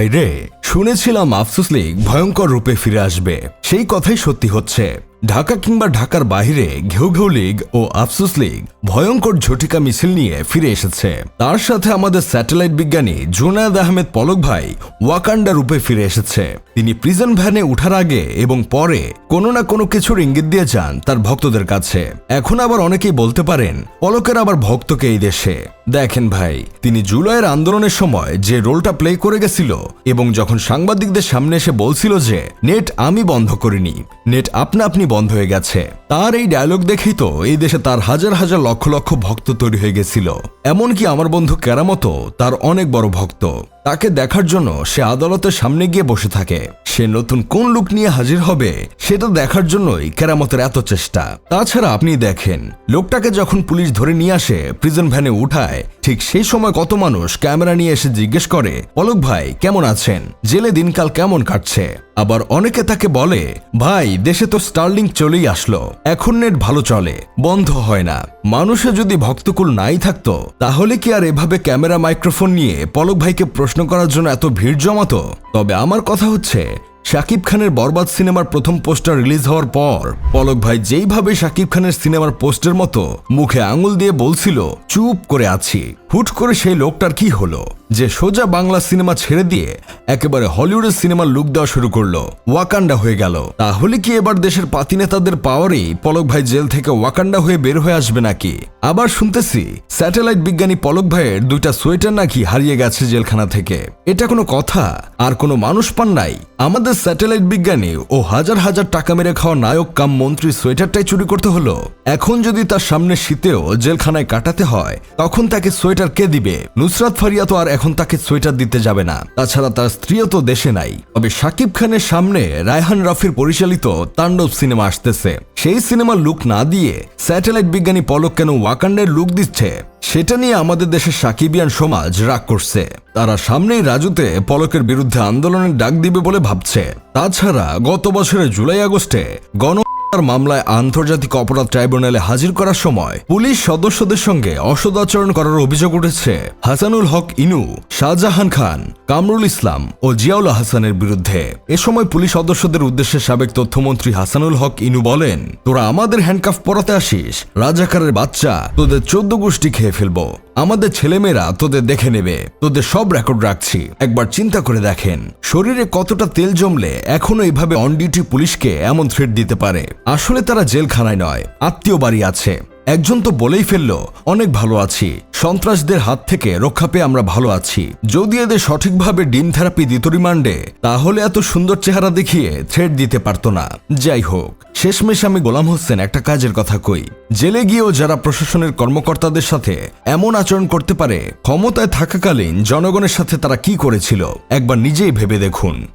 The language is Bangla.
ভাইরে শুনেছিলাম আফসোস লীগ ভয়ঙ্কর রূপে ফিরে আসবে। সেই কথাই সত্যি হচ্ছে। ঢাকা কিংবা ঢাকার বাইরে ঘেউ ঘেউ লীগ ও আফসোস লীগ ভয়ঙ্কর ঝটিকা মিছিল নিয়ে ফিরে এসেছে। তার সাথে আমাদের স্যাটেলাইট বিজ্ঞানী জুনায়দ আহমেদ পলক ভাই ওয়াকান্ডা রূপে ফিরে এসেছে। তিনি প্রিজন ভ্যানে উঠার আগে এবং পরে কোনো না কোনো কিছুর ইঙ্গিত দিয়ে যান তার ভক্তদের কাছে। এখন আবার অনেকেই বলতে পারেন, পলকের আবার ভক্তকে এই দেশে। দেখেন ভাই, তিনি জুলাইয়ের আন্দোলনের সময় যে রোলটা প্লে করে গেছিল এবং যখন সাংবাদিকদের সামনে এসে বলছিল যে, নেট আমি বন্ধ করিনি। নেট আপনা আপনি বন্ধ হয়ে গেছে। তার এই ডায়লগ দেখেই তো এই দেশে তার হাজার হাজার লক্ষ লক্ষ ভক্ত তৈরি হয়ে গেছিল। এমনকি আমার বন্ধু কেরামতো তার অনেক বড় ভক্ত। তাকে দেখার জন্য সে আদালতের সামনে গিয়ে বসে থাকে। সে নতুন কোন লুক নিয়ে হাজির হবে সেটা দেখার জন্যই কেরামতের এত চেষ্টা। তাছাড়া আপনি দেখেন, লোকটাকে যখন পুলিশ ধরে নিয়ে আসে প্রিজন ভ্যানে উঠায়, ঠিক সেই সময় কত মানুষ ক্যামেরা নিয়ে এসে জিজ্ঞেস করে, পলক ভাই, কেমন আছেন? জেলে দিনকাল কেমন কাটছে? আবার অনেকে তাকে বলে, ভাই, দেশে তো স্টার্লিং চলেই আসলো, এখন নেট ভালো চলে, বন্ধ হয় না। মানুষে যদি ভক্তকুল নাই থাকতো, তাহলে কি আর এভাবে ক্যামেরা মাইক্রোফোন নিয়ে পলক ভাইকে প্রশ্ন করার জন্য এত ভিড় জমাতো? তবে আমার কথা হচ্ছে, শাকিব খানের বরবাদ সিনেমার প্রথম পোস্টার রিলিজ হওয়ার পর, পলক ভাই যেইভাবে শাকিব খানের সিনেমার পোস্টের মতো মুখে আঙুল দিয়ে বলছিল, চুপ করে আছি। হুট করে সেই লোকটার কি হলো? যে সোজা বাংলা সিনেমা ছেড়ে দিয়ে একেবারে হলিউডের সিনেমার লুক দেওয়া শুরু করল, ওয়াকান্ডা হয়ে গেল। তাহলে কি এবার দেশের পাতি নেতাদের পাওয়ারেই পলক ভাই জেল থেকে ওয়াকান্ডা হয়ে বের হয়ে আসবে নাকি? আবার শুনতেছি, স্যাটেলাইট বিজ্ঞানী পলক ভাইয়ের দুইটা সোয়েটার নাকি হারিয়ে গেছে জেলখানা থেকে। এটা কোনো কথা? আর কোনো মানুষ পান নাই? আমাদের স্যাটেলাইট বিজ্ঞানী ও হাজার হাজার টাকা মেরে খাওয়া নায়ক কাম মন্ত্রী সোয়েটারটাই চুরি করতে হলো। এখন যদি তার সামনে শীতেও জেলখানায় কাটাতে হয়, তখন তাকে সোয়েটার কে দিবে? নুসরাত ফারিয়া তো আর এখন তাকে সোয়েটার দিতে যাবে না। তাছাড়া তার স্ত্রীও তো দেশে নাই। তবে শাকিব খানের সামনে রায়হান রাফির পরিচালিত তাণ্ডব সিনেমা আসতেছে। সেই সিনেমার লুক না দিয়ে স্যাটেলাইট বিজ্ঞানী পলক কেন ওয়াকান্ডের লুক দিচ্ছে, সেটা নিয়ে আমাদের দেশের সাকিবিয়ান সমাজ রাগ করছে। তারা সামনেই রাজুতে পলকের বিরুদ্ধে আন্দোলনের ডাক দিবে বলে ভাবছে। তাছাড়া গত বছরের জুলাই আগস্টে গণ তার মামলায় আন্তর্জাতিক অপরাধ ট্রাইব্যুনালে হাজির করার সময় পুলিশ সদস্যদের সঙ্গে অসদাচরণ করার অভিযোগ উঠেছে হাসানুল হক ইনু, শাহজাহান খান, কামরুল ইসলাম ও জিয়াউল হাসানের বিরুদ্ধে। এ সময় পুলিশ সদস্যদের উদ্দেশ্যে সাবেক তথ্যমন্ত্রী হাসানুল হক ইনু বলেন, তোরা আমাদের হ্যান্ডকাফ পরাতে আসিস, রাজাকারের বাচ্চা তোদের চোদ্দ গোষ্ঠী খেয়ে ফেলব। আমাদের ছেলেমেয়েরা তোদের দেখে নেবে। তোদের সব রেকর্ড রাখছি। একবার চিন্তা করে দেখেন, শরীরে কতটা তেল জমলে এখনও এইভাবে অন ডিউটি পুলিশকে এমন থ্রেট দিতে পারে। আসলে তারা জেলখানায় নয়, আত্মীয় বাড়ি আছে। একজন তো বলেই ফেলল, অনেক ভালো আছি। সন্ত্রাসদের হাত থেকে রক্ষা পেয়ে আমরা ভালো আছি। যদি এদের সঠিকভাবে ডিম থেরাপি দিত রিমান্ডে, তাহলে এত সুন্দর চেহারা দেখিয়ে থ্রেড দিতে পারতো না। যাই হোক, শেষমেশ আমি গোলাম হোসেন একটা কাজের কথা কই। জেলে গিয়েও যারা প্রশাসনের কর্মকর্তাদের সাথে এমন আচরণ করতে পারে, ক্ষমতায় থাকাকালীন জনগণের সাথে তারা কি করেছিল, একবার নিজেই ভেবে দেখুন।